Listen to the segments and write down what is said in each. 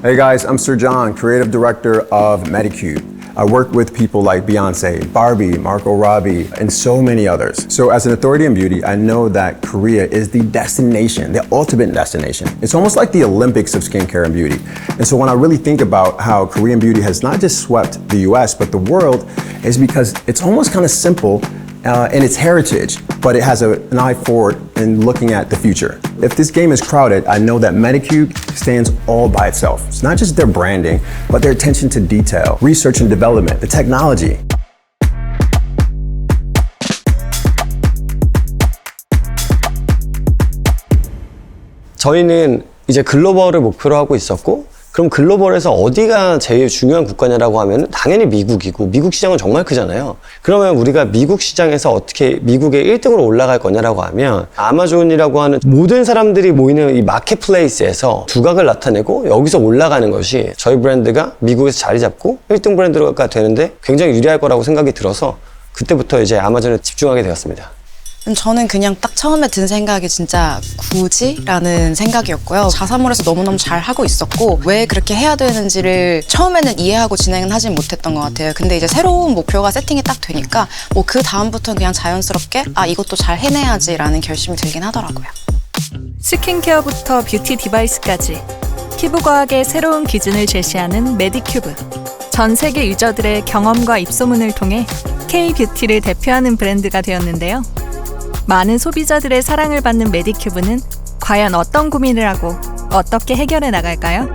Hey guys, I'm Sir John, creative director of Medicube. I work with people like Beyonce, Barbie, Marco Robbie, and so many others. So, as an authority in beauty, I know that Korea is the destination, the ultimate destination. It's almost like the Olympics of skincare and beauty. And so, when I really think about how Korean beauty has not just swept the US, but the world, is because it's almost kind of simple uh, in its heritage, but it has a, an eye forward in looking at the future. If this game is crowded, I know that Medicube stands all by itself. It's not just their branding, but their attention to detail, research and development, the technology. 저희는 이제 글로벌을 목표로 하고 있었고 그럼 글로벌에서 어디가 제일 중요한 국가냐라고 하면 당연히 미국이고 미국 시장은 정말 크잖아요. 그러면 우리가 미국 시장에서 어떻게 미국의 1등으로 올라갈 거냐라고 하면 아마존이라고 하는 모든 사람들이 모이는 이 마켓플레이스에서 두각을 나타내고 여기서 올라가는 것이 저희 브랜드가 미국에서 자리 잡고 1등 브랜드가 되는데 굉장히 유리할 거라고 생각이 들어서 그때부터 이제 아마존에 집중하게 되었습니다. 저는 그냥 딱 처음에 든 생각이 진짜 굳이 라는 생각이었고요. 자사몰에서 너무너무 잘 하고 있었고 왜 그렇게 해야 되는지를 처음에는 이해하고 진행은 하진 못했던 것 같아요. 근데 이제 새로운 목표가 세팅이 딱 되니까 뭐 그 다음부터는 그냥 자연스럽게 아 이것도 잘 해내야지 라는 결심이 들긴 하더라고요. 스킨케어부터 뷰티 디바이스까지 피부과학의 새로운 기준을 제시하는 메디큐브. 전 세계 유저들의 경험과 입소문을 통해 K-뷰티를 대표하는 브랜드가 되었는데요. 많은 소비자들의 사랑을 받는 메디큐브는 과연 어떤 고민을 하고 어떻게 해결해 나갈까요?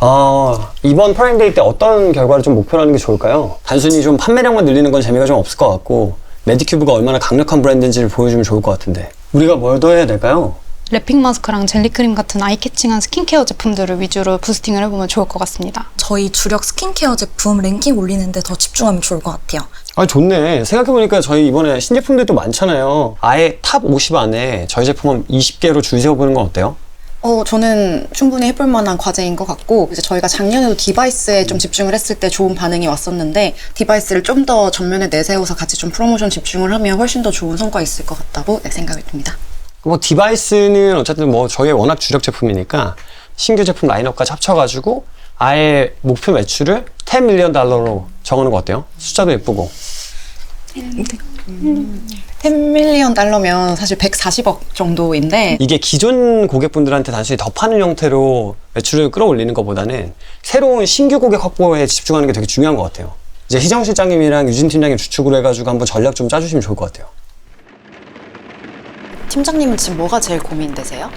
어, 이번 프라임데이 때 어떤 결과를 좀 목표로 하는 게 좋을까요? 단순히 좀 판매량만 늘리는 건 재미가 좀 없을 것 같고 메디큐브가 얼마나 강력한 브랜드인지를 보여주면 좋을 것 같은데 우리가 뭘 더 해야 될까요? 랩핑 마스크랑 젤리크림 같은 아이캐칭한 스킨케어 제품들을 위주로 부스팅을 해보면 좋을 것 같습니다. 저희 주력 스킨케어 제품 랭킹 올리는데 더 집중하면 좋을 것 같아요. 아 좋네 생각해보니까 저희 이번에 신제품들도 많잖아요 아예 탑 50 안에 저희 제품은 20개로 줄 세워보는 건 어때요? 어, 저는 충분히 해볼 만한 과제인 것 같고, 이제 저희가 작년에도 디바이스에 좀 집중을 했을 때 좋은 반응이 왔었는데, 디바이스를 좀 더 전면에 내세워서 같이 좀 프로모션 집중을 하면 훨씬 더 좋은 성과 있을 것 같다고 네, 생각이 듭니다. 뭐 디바이스는 어쨌든 뭐 저희의 워낙 주력 제품이니까 신규 제품 라인업까지 합쳐가지고 아예 목표 매출을 10 밀리언 달러로 정하는 거 어때요? 숫자도 예쁘고 10 밀리언 달러면 사실 140억 정도인데, 이게 기존 고객분들한테 단순히 더 파는 형태로 매출을 끌어올리는 것보다는 새로운 신규 고객 확보에 집중하는 게 되게 중요한 것 같아요. 이제 희정 실장님이랑 유진 팀장님 주축으로 해가지고 한번 전략 좀 짜주시면 좋을 것 같아요. 팀장님은 지금 뭐가 제일 고민되세요?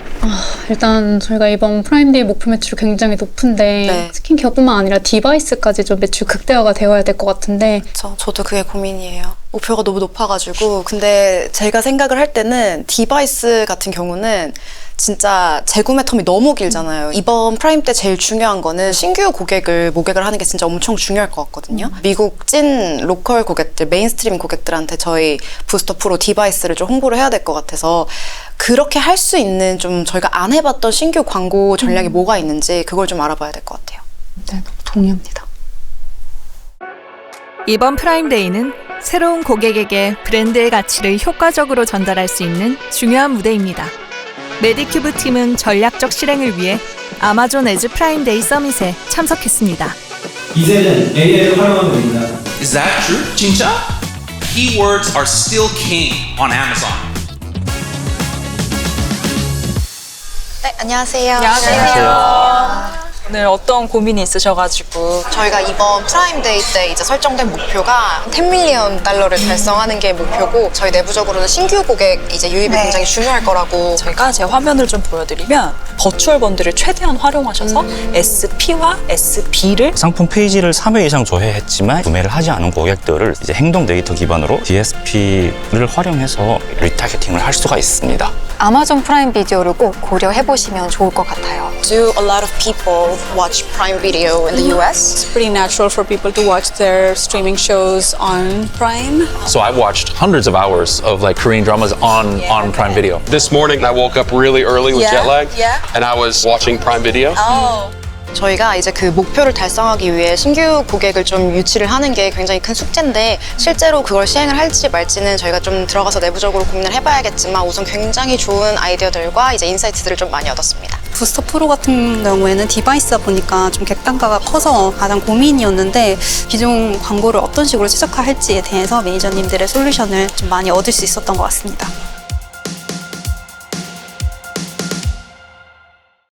일단 저희가 이번 프라임데이 목표 매출이 굉장히 높은데 네. 스킨케어뿐만 아니라 디바이스까지 좀 매출 극대화가 되어야 될 것 같은데 저, 저도 그게 고민이에요. 목표가 너무 높아가지고. 근데 제가 생각을 할 때는 디바이스 같은 경우는 진짜 재구매 텀이 너무 길잖아요. 이번 프라임 때 제일 중요한 거는 신규 고객을 모객을 하는 게 진짜 엄청 중요할 것 같거든요. 미국 찐 로컬 고객들, 메인스트림 고객들한테 저희 부스터 프로 디바이스를 좀 홍보를 해야 될 것 같아서 그렇게 할 수 있는 좀 저희가 안 해봤던 신규 광고 전략이 뭐가 있는지 그걸 좀 알아봐야 될 것 같아요. 네, 동의합니다. 이번 프라임데이는 새로운 고객에게 브랜드의 가치를 효과적으로 전달할 수 있는 중요한 무대입니다. 메디큐브 팀은 전략적 실행을 위해 아마존 에즈 프라임 데이 서밋에 참석했습니다. 이제는 AI를 활용하면 됩니다. Is that true, 진짜? Keywords are still king on Amazon. 네, 안녕하세요. 오늘 어떤 고민이 있으셔가지고 저희가 이번 프라임데이 때 이제 설정된 목표가 10밀리언 달러를 달성하는 게 목표고 저희 내부적으로는 신규 고객 이제 유입이 굉장히 중요할 거라고 저희가 제 화면을 좀 보여드리면 버추얼 번들을 최대한 활용하셔서 SP와 SB를 상품 페이지를 3회 이상 조회했지만 구매를 하지 않은 고객들을 이제 행동 데이터 기반으로 DSP를 활용해서 리타겟팅을 할 수가 있습니다. 아마존 프라임 비디오를 꼭 고려해 보시면 좋을 것 같아요. Do a lot of people watch Prime Video in the US? It's pretty natural for people to watch their streaming shows on Prime. So I've watched hundreds of hours of like Korean dramas on on Prime Video. This morning I woke up really early with Yeah, jet lag, yeah. and I was watching Prime Video. Oh. 저희가 이제 그 목표를 달성하기 위해 신규 고객을 좀 유치를 하는 게 굉장히 큰 숙제인데 실제로 그걸 시행을 할지 말지는 저희가 좀 들어가서 내부적으로 고민을 해봐야겠지만 우선 굉장히 좋은 아이디어들과 이제 인사이트들을 좀 많이 얻었습니다. 부스터 프로 같은 경우에는 디바이스다 보니까 좀 객단가가 커서 가장 고민이었는데 기존 광고를 어떤 식으로 최적화할지에 대해서 매니저님들의 솔루션을 좀 많이 얻을 수 있었던 것 같습니다.